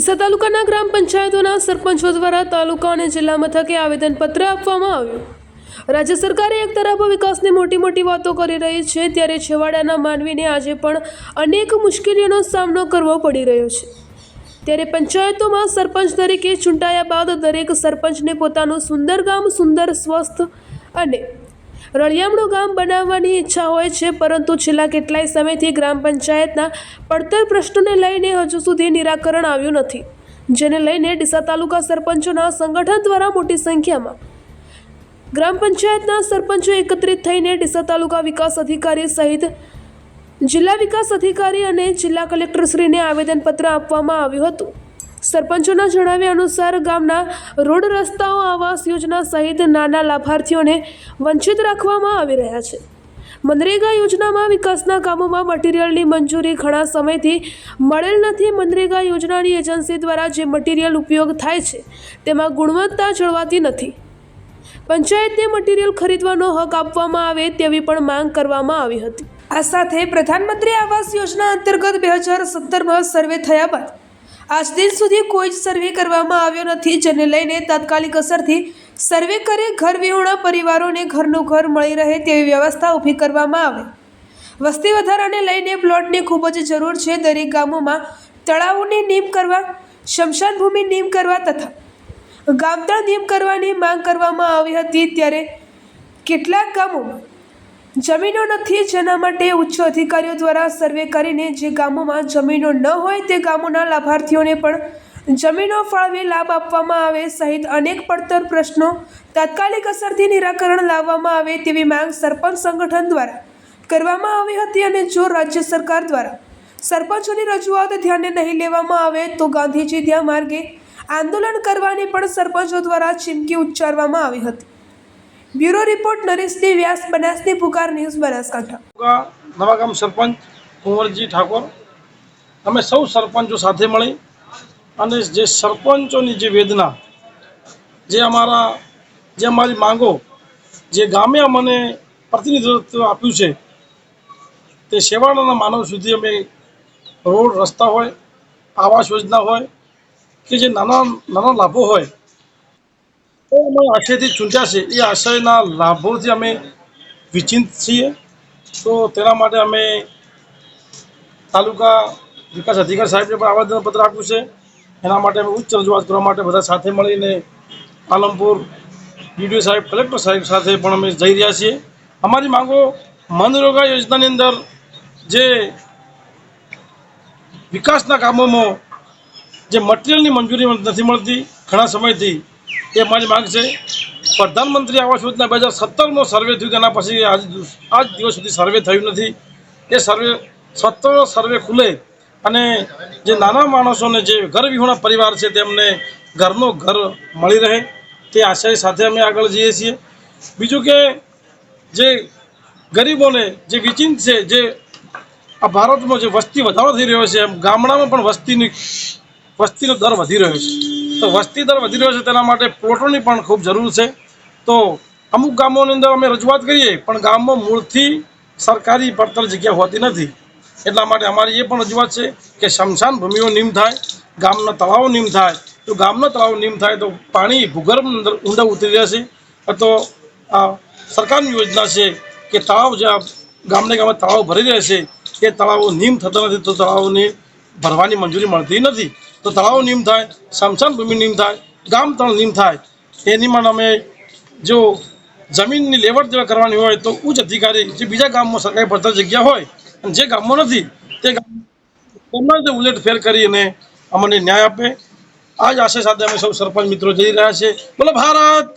ડીસા તાલુકાના ગ્રામ પંચાયતોના સરપંચો દ્વારા તાલુકા અને જિલ્લા મથકે આવેદનપત્ર આપવામાં આવ્યું. રાજ્ય સરકારે એક તરફ વિકાસની મોટી મોટી વાતો કરી રહી છે, ત્યારે છેવાડાના માનવીને આજે પણ અનેક મુશ્કેલીઓનો સામનો કરવો પડી રહ્યો છે. ત્યારે પંચાયતોમાં સરપંચ તરીકે ચૂંટાયા બાદ દરેક સરપંચને પોતાનું સુંદર ગામ, સુંદર સ્વસ્થ અને રળિયામણું ગામ બનાવવાની ઈચ્છા હોય છે, પરંતુ છેલ્લા કેટલાય સમયથી ગ્રામ પંચાયતના પડતર પ્રશ્નોને લઈને હજુ સુધી નિરાકરણ આવ્યું નથી, જેને લઈને ડીસા તાલુકા સરપંચોના સંગઠન દ્વારા મોટી સંખ્યામાં ગ્રામ પંચાયતના સરપંચો એકત્રિત થઈને ડીસા તાલુકા વિકાસ અધિકારી સહિત જિલ્લા વિકાસ અધિકારી અને જિલ્લા કલેક્ટરશ્રીને આવેદનપત્ર આપવામાં આવ્યું હતું. સરપંચોના જણાવ્યા અનુસાર ગામના રોડ રસ્તાઓ, આવાસ યોજના સહિત નાના લાભાર્થીઓને વંચિત રાખવામાં આવી રહ્યા છે. મનરેગા યોજનામાં વિકાસના કામોમાં મટીરિયલની મંજૂરી ઘણા સમયથી મળેલ નથી. મનરેગા યોજનાની એજન્સી દ્વારા જે મટીરિયલ ઉપયોગ થાય છે, તેમાં ગુણવત્તા જળવાતી નથી. પંચાયતને મટીરિયલ ખરીદવાનો હક આપવામાં આવે તેવી પણ માંગ કરવામાં આવી હતી. આ સાથે પ્રધાનમંત્રી આવાસ યોજના અંતર્ગત બે હજાર સત્તરમાં સર્વે થયા બાદ આજ દિન સુધી કોઈ જ સર્વે કરવામાં આવ્યો નથી, જેને લઈને તાત્કાલિક અસરથી સર્વે કરે ઘર વિહોણા પરિવારોને ઘરનું ઘર મળી રહે તેવી વ્યવસ્થા ઊભી કરવામાં આવે. વસ્તી વધારાને લઈને પ્લોટની ખૂબ જ જરૂર છે દરેક ગામોમાં તળાવોની નીમ કરવા, શમશાન ભૂમિ નીમ કરવા તથા ગામતળ નીમ કરવાની માંગ કરવામાં આવી હતી, ત્યારે કેટલાક ગામોમાં જમીનો નથી, જેના માટે ઉચ્ચ અધિકારીઓ દ્વારા સર્વે કરીને જે ગામોમાં જમીનો ન હોય તે ગામોના લાભાર્થીઓને પણ જમીનો ફાળવી લાભ આપવામાં આવે સહિત અનેક પડતર પ્રશ્નો, તાત્કાલિક અસરથી નિરાકરણ લાવવામાં આવે તેવી માંગ સરપંચ સંગઠન દ્વારા કરવામાં આવી હતી અને જો રાજ્ય સરકાર દ્વારા સરપંચોની રજૂઆત ધ્યાને નહીં લેવામાં આવે તો ગાંધીજી ધ્યા માર્ગે આંદોલન કરવાની પણ સરપંચો દ્વારા ચીમકી ઉચ્ચારવામાં આવી હતી. બ્યુરો રિપોર્ટ નરેશની વ્યાસ બનાસની પુકાર ન્યૂઝ બનાસકાંઠા. નવાગામ સરપંચ કુંવરજી ઠાકોર. અમે સૌ સરપંચો સાથે મળી અને જે સરપંચોની જે વેદના, જે અમારા, જે અમારી માંગો, જે ગામે અમને પ્રતિનિધિત્વ આપ્યું છે, તે સેવાળાના માનવ સુધી અમે રોડ, રસ્તા હોય, આવાસ યોજના હોય કે જે નાના નાના લાભો હોય અમે આશયથી ચૂંટ્યા છે. એ આશયના લાભોથી અમે વિચિંત છીએ. તો તેના માટે અમે તાલુકા વિકાસ અધિકારી સાહેબને પણ આવેદનપત્ર આપ્યું છે. એના માટે અમે ઉચ્ચ રજૂઆત કરવા માટે બધા સાથે મળીને પાલનપુર ડીડીઓ સાહેબ, કલેક્ટર સાહેબ સાથે પણ અમે જઈ રહ્યા છીએ. અમારી માંગો મનરેગા યોજનાની અંદર જે વિકાસના કામોમાં જે મટીરિયલની મંજૂરી નથી મળતી, ઘણા સમયથી એ મારી માંગ છે. પ્રધાનમંત્રી આવાસ યોજના બે હજાર સત્તરનો સર્વે થયું તેના પછી આજ આજ દિવસ સુધી સર્વે થયું નથી. એ સર્વે સત્તર સર્વે ખુલે અને જે નાના માણસોને જે ઘર વિહોણા પરિવાર છે તેમને ઘરનો ઘર મળી રહે તે આશય સાથે અમે આગળ જઈએ છીએ. બીજું કે જે ગરીબોને જે વિચિંત છે, જે આ ભારતમાં જે વસ્તી વધારો થઈ રહ્યો છે, એમ ગામડામાં પણ વસ્તીની વસ્તીનો દર વધી રહ્યો છે. તો વસ્તી દર વધી રહ્યો છે તેના માટે પ્લોટોની પણ ખૂબ જરૂર છે. તો અમુક ગામોની અંદર અમે રજૂઆત કરીએ, પણ ગામમાં મૂળથી સરકારી પડતર જગ્યા હોતી નથી. એટલા માટે અમારી એ પણ રજૂઆત છે કે શમશાન ભૂમિઓ નીમ થાય, ગામના તળાવો નીમ થાય. જો ગામના તળાવો નીમ થાય તો પાણી ભૂગર્ભ અંદર ઊંડા ઉતરી જશે તો આ સરકારની યોજના છે કે તળાવ જ્યાં ગામને ગામે તળાવ ભરી રહેશે એ તળાવો નીમ થતા નથી તો તળાવોને ભરવાની મંજૂરી મળતી નથી. તો તળાવો નીમ થાય સ્મશાન ભૂમિ નીમ થાય, ગામ તળ નીમ થાય એની માટે અમે જો જમીનની લેવડ દેવડ કરવાની હોય તો ઉચ્ચ અધિકારી જે બીજા ગામમાં સરકારી પડતર જગ્યા હોય અને જે ગામમાં નથી, તે ગામ તેમના રીતે ઉલેટ ફેર કરીને અમને ન્યાય આપે. આ જ આશય સાથે અમે સૌ સરપંચ મિત્રો જઈ રહ્યા છે બોલો, ભારત